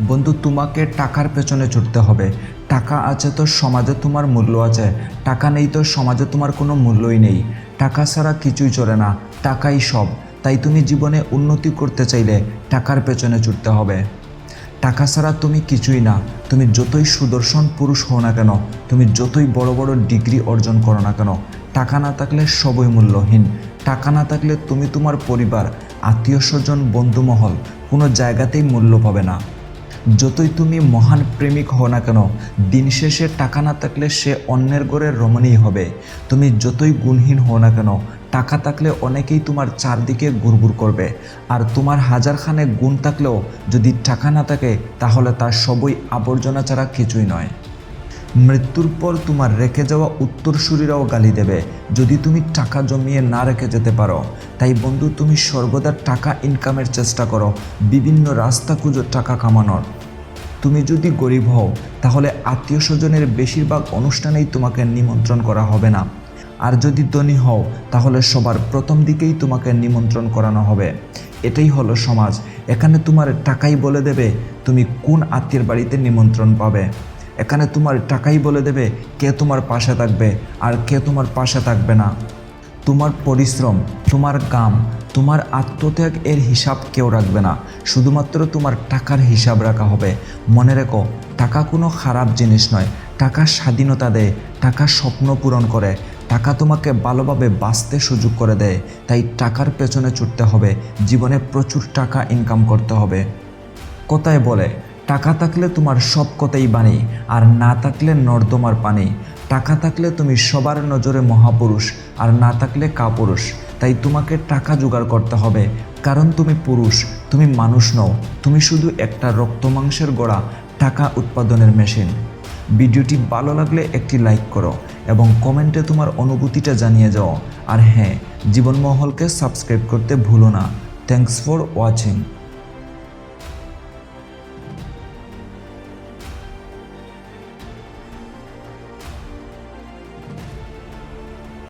বন্ধু, তোমাকে টাকার পেছনে ছুটতে হবে। টাকা আছে তো সমাজে তোমার মূল্য আছে। টাকা নেই তো সমাজে তোমার কোনো মূল্যই নেই। টাকা ছাড়া কিছুই চলে না, টাকাই সব। তাই তুমি জীবনে উন্নতি করতে চাইলে টাকার পেছনে ছুটতে হবে। টাকা ছাড়া তুমি কিছুই না। তুমি যতই সুদর্শন পুরুষ হও না কেন, তুমি যতই বড় বড় ডিগ্রি অর্জন করো না কেন, টাকা না থাকলে সবই মূল্যহীন। টাকা না থাকলে তুমি তোমার পরিবার, আত্মীয় স্বজন, বন্ধুমহল কোনো জায়গাতেই মূল্য পাবে না। যতই তুমি মহান প্রেমিক হও না কেন, দিন শেষে টাকা না থাকলে সে অন্যের ঘরে রমণীই হবে। তুমি যতই গুণহীন হও না কেন, টাকা থাকলে অনেকেই তোমার চারদিকে গুড়গুড় করবে। আর তোমার হাজারখানে গুণ থাকলেও যদি টাকা না থাকে, তাহলে তার সবই আবর্জনা ছাড়া কিছুই নয়। মৃত্যুর পর তোমার রেখে যাওয়া উত্তরসূরিরাও গালি দেবে। যদি তুমি টাকা জমিয়ে না রেখে যেতে পারো, তাই বন্ধু তুমি সর্বদা টাকা ইনকামের চেষ্টা করো, বিভিন্ন রাস্তা খুঁজো টাকা কামানোর। তুমি যদি গরিব হও, তাহলে আত্মীয় স্বজনের বেশিরভাগ অনুষ্ঠানেই তোমাকে নিমন্ত্রণ করা হবে না। আর যদি ধনী হও, তাহলে সবার প্রথম দিকেই তোমাকে নিমন্ত্রণ করানো হবে। এটাই হলো সমাজ। এখানে তোমার টাকাই বলে দেবে তুমি কোন আত্মীয়ের বাড়িতে নিমন্ত্রণ পাবে। এখানে তোমার টাকাই বলে দেবে কে তোমার পাশে থাকবে আর কে তোমার পাশে থাকবে না। তোমার পরিশ্রম, তোমার কাম, তোমার আত্মত্যাগ এর হিসাব কেউ রাখবে না। শুধুমাত্র তোমার টাকার হিসাব রাখা হবে। মনে রেখো, টাকা কোনো খারাপ জিনিস নয়। টাকা স্বাধীনতা দেয়, টাকা স্বপ্ন পূরণ করে। টাকা তোমাকে ভালোভাবে বাঁচতে সুযোগ করে দেয়। তাই টাকার পেছনে ছুটতে হবে। জীবনে প্রচুর টাকা ইনকাম করতে হবে। কথায় বলে টাকা থাকলে তোমার সব কথাই বাণী, আর না থাকলে নর্দমার পানি। টাকা থাকলে তুমি সবার নজরে মহাপুরুষ, আর না থাকলে কাপুরুষ। তাই তোমাকে টাকা জোগাড় করতে হবে, কারণ তুমি পুরুষ, তুমি মানুষ নও, তুমি শুধু একটা রক্ত মাংসের গড়া, টাকা উৎপাদনের মেশিন। ভিডিওটি ভালো লাগলে একটি লাইক করো, এবং কমেন্টে তোমার অনুভূতিটা জানিয়ে যাও। আর হ্যাঁ জীবনমহলকে সাবস্ক্রাইব করতে ভুলো না। Thanks for watching